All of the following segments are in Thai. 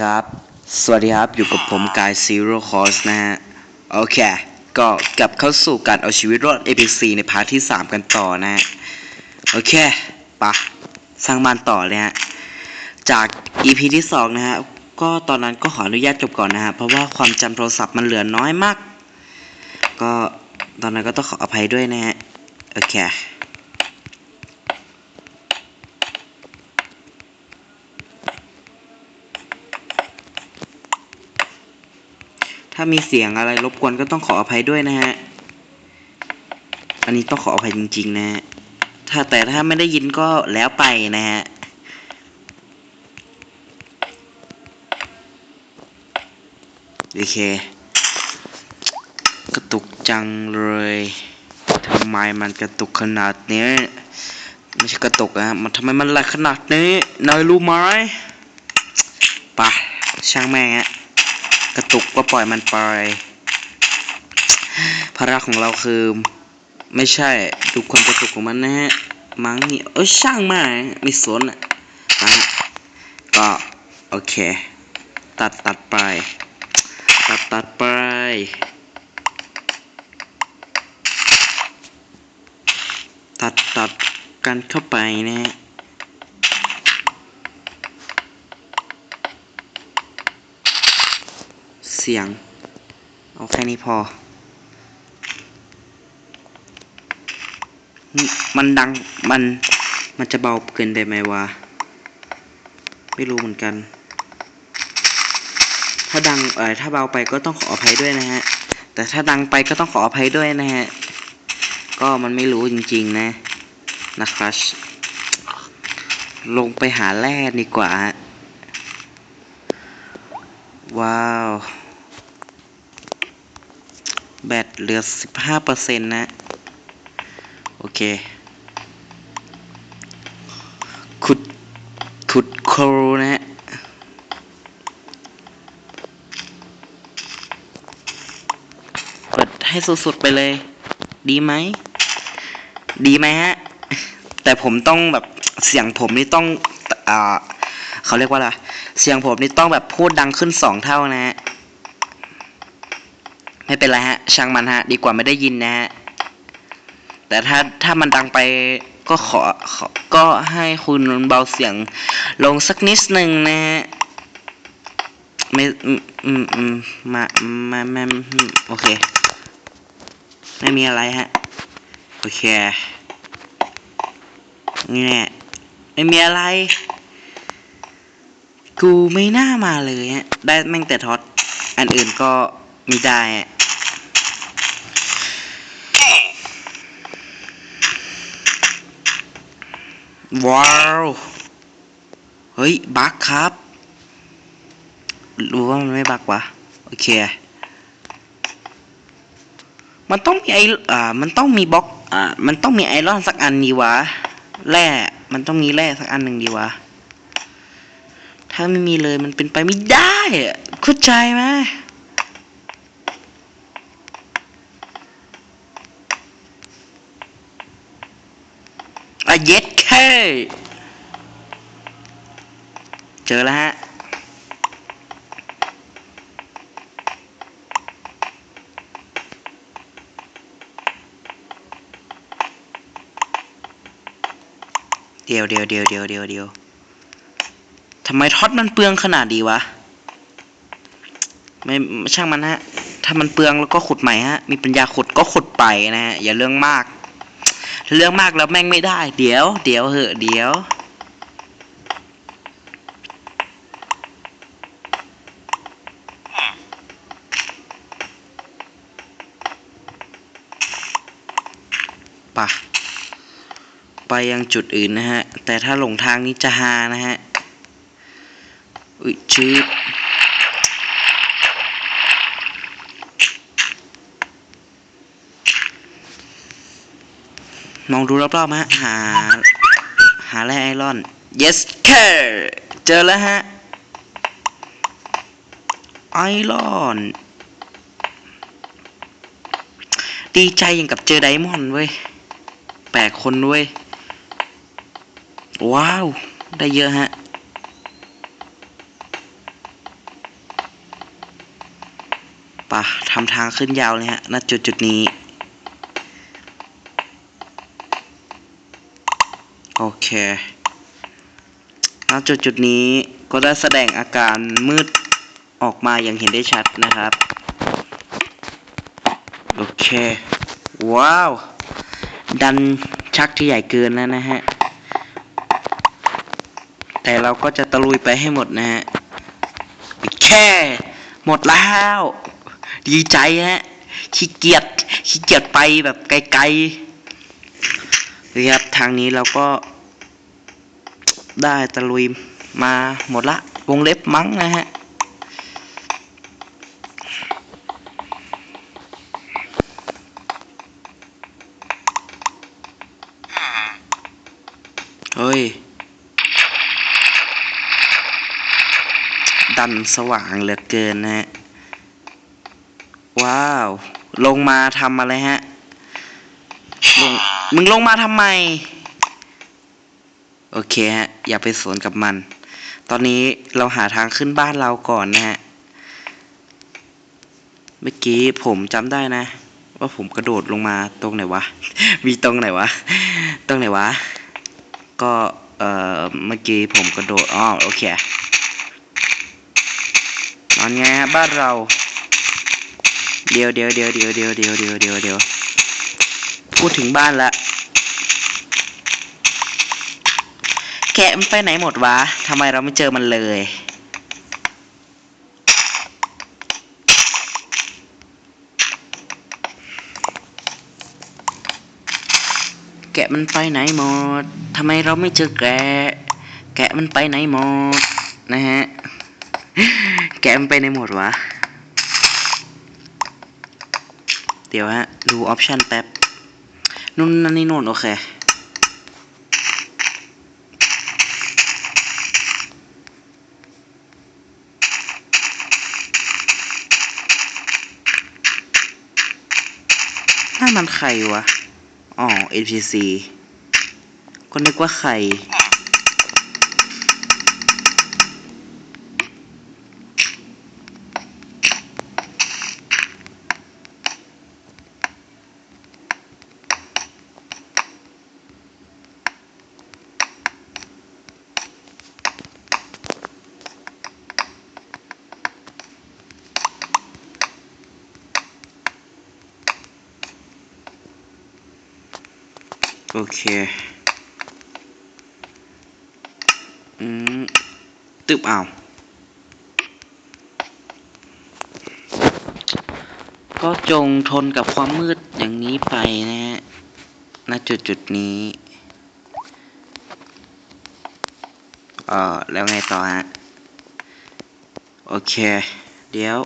ครับ สวัสดีครับ อยู่กับผมกายซีโร่คอสนะฮะ โอเค ก็กลับเข้าสู่การเอาชีวิตรอด APC ในพาร์ทที่ 3 กันต่อนะฮะ โอเค ปะ สร้างบ้านต่อเลยฮะ จาก EP ที่ 2 นะฮะ ก็ตอนนั้นก็ขออนุญาตจบก่อนนะฮะ เพราะว่าความจำโทรศัพท์มันเหลือน้อยมาก ก็ตอนนั้นก็ต้องขออภัยด้วยนะฮะ โอเคามีเสียงอะไรรบกวนก็ต้องขออภัยด้วยนะฮะ อันนี้ต้องขออภัยจริง ๆ นะฮะ ถ้าแต่ถ้าไม่ได้ยินก็แล้วไปนะฮะโอเค กระตุกจังเลยทำไมมันกระตุกขนาดนี้ไม่ใช่กระตุกอะมันทำไมมันแหลกขนาดนี้นายรู้ไหมไปะช่างแม่งฮะ กระตุกก็ปล่อยมันไปภาระของเราคือ ไม่ใช่ดูความกระตุกของมันนะฮะมั้งนี่เอ้ยช่างมากไม่สนอะอะก็โอเค ตัดตัดไป ตัดตัดไปตัดตัดกันเข้าไปนะฮะ เสียง เอาแค่นี้พอ มันดัง มัน มันจะเบาเกินไปไหมวะ ไม่รู้เหมือนกัน ถ้าดัง เออถ้าเบาไปก็ต้องขออภัยด้วยนะฮะ แต่ถ้าดังไปก็ต้องขออภัยด้วยนะฮะ ก็มันไม่รู้จริง ๆ นะ นะครับลงไปหาแร่ดีกว่า ว้าว แบตเหลือสิบห้าเปอร์เซ็นต์นะ โอเค ขุด ขุดโครนะฮะเปิดให้สุดๆไปเลย ดีไหม ดีไหมฮะ แต่ผมต้องแบบเสียงผมนี่ต้อง อ่า เขาเรียกว่าอะไร เสียงผมนี่ต้องแบบพูดดังขึ้นสองเท่านะฮะ ไม่เป็นไรฮะ ช่างมันฮะ ดีกว่าไม่ได้ยินนะฮะ แต่ถ้าถ้ามันดังไปก็ขอขอ ก็ให้คุณเบาเสียงลงสักนิดหนึ่งนะฮะ ไม่อืมอืมอืมมามามาอืมโอเค ไม่มีอะไรฮะ โอเค นี่แหละไม่มีอะไร กูไม่น่ามาเลยฮะ ได้แม่งแต่ท็อต อันอื่นก็ไม่ได้ฮะ ว้าว เฮ้ย บักครับ รู้ว่ามันไม่บักวะ โอเค มันต้องมีไออ่า มันต้องมีบล็อก อ่า มันต้องมีไอรอนสักอันดีวะ แร่ มันต้องมีแร่สักอันหนึ่งดีวะ ถ้าไม่มีเลยมันเป็นไปไม่ได้เข้าใจไหมอะเย็ดแค่ เจอแล้วฮะ เดียวเดียวเดียวเดียวเดียวเดียวทำไมท็อตมันเปลืองขนาดดีวะ ไม่ช่างมันฮะ ถ้ามันเปลืองแล้วก็ขุดใหม่ฮะ มีปัญญาขุดก็ขุดไปนะฮะ อย่าเรื่องมาก เรื่องมากแล้วแม่งไม่ได้ เดี๋ยว เดี๋ยวเหอะเดี๋ยว ปะ ไปยังจุดอื่นนะฮะ แต่ถ้าหลงทางนี้จะฮานะฮะ อุ้ยชืบ มองดูรอบๆมาฮะหา หาแร่ไอรอน yes sir เจอแล้วฮะ ไอรอน ดีใจอย่างกับเจอไดมอนด์เว้ยแปลกคนเว้ย ว้าว ได้เยอะฮะปะทำทางขึ้นยาวเลยฮะณจุดจุดนี้ โอเคณจุดจุดนี้ก็ได้แสดงอาการมืดออกมาอย่างเห็นได้ชัดนะครับ โอเค ว้าว ดันชักที่ใหญ่เกินแล้วนะฮะ แต่เราก็จะตะลุยไปให้หมดนะฮะแค่ หมดแล้ว ดีใจฮะขี้เกียจขี้เกียจไปแบบไกลๆนี่ครับทางนี้เราก็ ได้ตะลุยมาหมดละ วงเล็บมั้งนะฮะ เฮ้ย ดันสว่างเหลือเกินนะฮะ ว้าว ลงมาทำอะไรฮะ ลง มึงลงมาทำไม โอเคฮะ อย่าไปสวนกับมัน ตอนนี้เราหาทางขึ้นบ้านเราก่อนนะฮะ เมื่อกี้ผมจำได้นะ ว่าผมกระโดดลงมาตรงไหนวะ มีตรงไหนวะ ตรงไหนวะ ก็เอ่อเมื่อกี้ผมกระโดดอ๋อโอเคนอนไงฮะบ้านเรา เดี๋ยวเดี๋ยวเดี๋ยวเดี๋ยวเดี๋ยวเดี๋ยวเดี๋ยวเดี๋ยวเดี๋ยวพูดถึงบ้านละ แกะมันไปไหนหมดวะทำไมเราไม่เจอมันเลย แกะมันไปไหนหมดทำไมเราไม่เจอแกะ แกะมันไปไหนหมด นะฮะ แกะมันไปไหนหมดวะ เดี๋ยวฮะ ดูออปชันแป๊บ นู่นนั่นนี่นู่นโอเค นั่น มันใครวะ อ๋อ NPC ก็นึกว่าใคร โอเค อืม ตึบเอาก็จงทนกับความมืดอย่างนี้ไปนะฮะ ณ จุดจุดนี้ เอ่อ แล้วไงต่อฮะ โอเค เดี๋ยว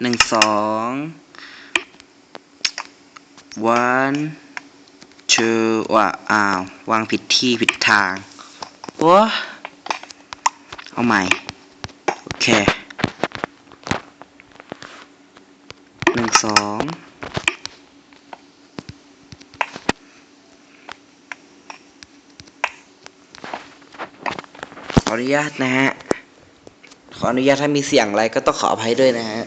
หนึ่งสอง one ชื่อว่าอ้าววางผิดที่ผิดทางโอ้เอาใหม่ โอเคหนึ่งสองขออนุญาตนะฮะ ขออนุญาตถ้ามีเสียงอะไรก็ต้องขออภัยด้วยนะฮะ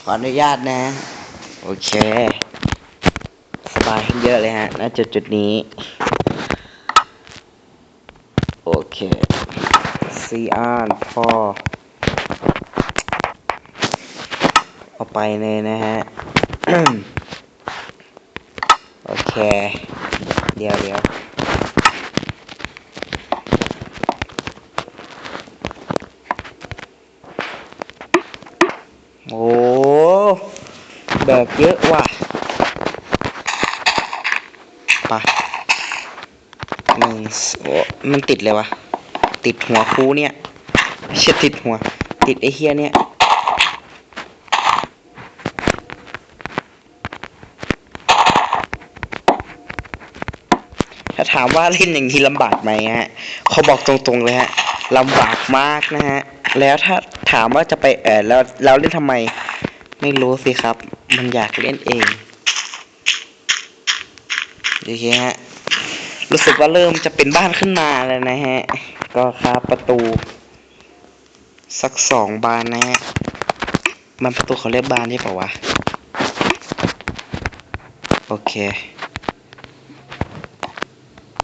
ขออนุญาตนะ โอเค บายขึ้นเยอะเลยฮะณจุดจุดนี้ โอเคซีอานพอเอาไปเลยนะฮะ โอเค เดี๋ยวเดี๋ยวโอ้แบกเยอะว่ะ ไปะหนึ่งสโอ้ มันติดเลยวะ ติดหัวคูเนี่ยไม่ใช่ติดหัว ติดไอ้เฮียเนี่ย ถ้าถามว่าเล่นอย่างนี้ลำบากไหมฮะเขาบอกตรงๆเลยฮะลำบากมากนะฮะ แล้วถ้าถามว่าจะไปเออแล้วเราเล่นทำไม ไม่รู้สิครับ มันอยากเล่นเองโอเคฮะ รู้สึกว่าเริ่มจะเป็นบ้านขึ้นมาแล้วนะฮะ ก็ครับประตู สักสองบานนะฮะ มันประตูเขาเรียกบานใช่ปะวะ โอเค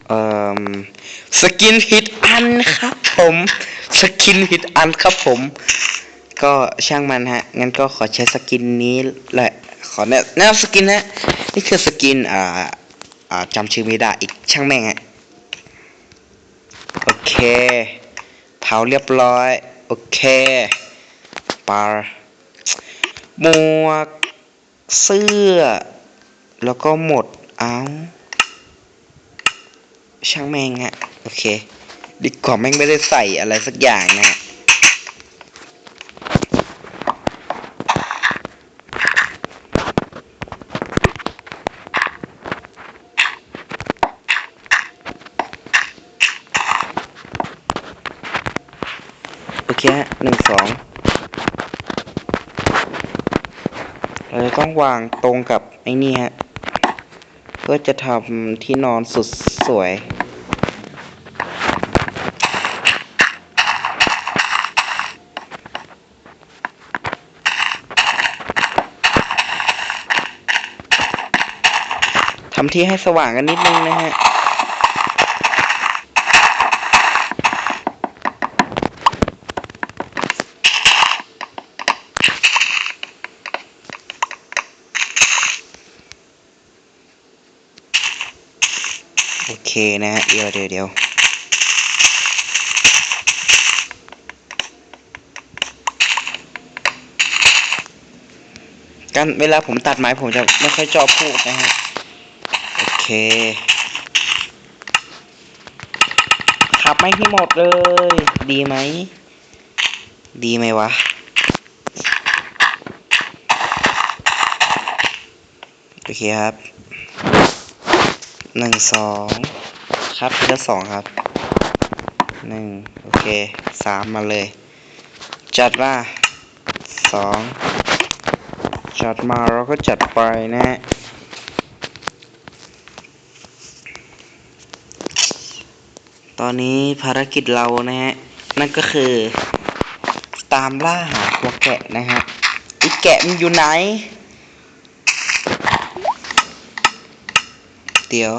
เอ่อ สกินผิดอันครับผม สกินผิดอันครับผม ก็ช่างมันฮะ งั้นก็ขอใช้สกินนี้แหละ ขอแนะแนะนำสกินนะ นี่คือสกินอ่า อ่าจำชื่อไม่ได้อีกช่างแม่งฮะโอเค เผาเรียบร้อย โอเคปาหมวก เสื้อ แล้วก็หมด เอาช่างแม่งฮะ โอเค ดีกว่าแม่งไม่ได้ใส่อะไรสักอย่างนะฮะ โอเคฮะหนึ่งสองเราจะต้อง วางตรงกับไอ้นี่ฮะ เพื่อจะทำที่นอนสุดสวยทำที่ให้สว่างกันนิดนึงนะฮะ โอเคนะเดี๋ยวเดี๋ยวเดี๋ยวกันเวลาผมตัดไม้ผมจะไม่ค่อยชอบพูดนะฮะ โอเคขับไม่ที่หมดเลย ดีไหม ดีไหมวะโอเคครับ หนึ่งสองครับทีละสองครับหนึ่งโอเคสามมาเลย จัดมาสองจัดมาเราก็จัดไปนะฮะตอนนี้ภารกิจเรานะฮะ นั่นก็คือ ตามล่าหาตัวแกะนะฮะไอีแกะมันอยู่ไหน เดียว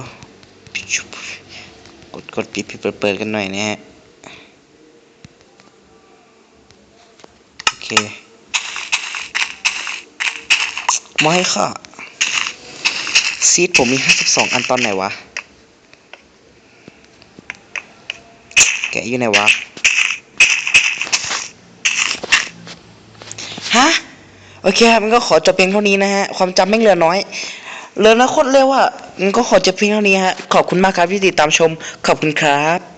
กดกดปิดปิดเปิดเปิดกันหน่อยนะฮะ โอเคมาให้ค่ะ ซีดผมมี 52 อันตอนไหนวะ แกอยู่ไหนวะ ฮะ โอเคครับ มันก็ขอจบเพียงเท่านี้นะฮะ ความจำไม่งเหลือน้อยเหลือนะโคตรเร็วอะ มันก็ขอจบเพียงเท่านี้ฮะ ขอบคุณมากครับที่ติดตามชม ขอบคุณครับ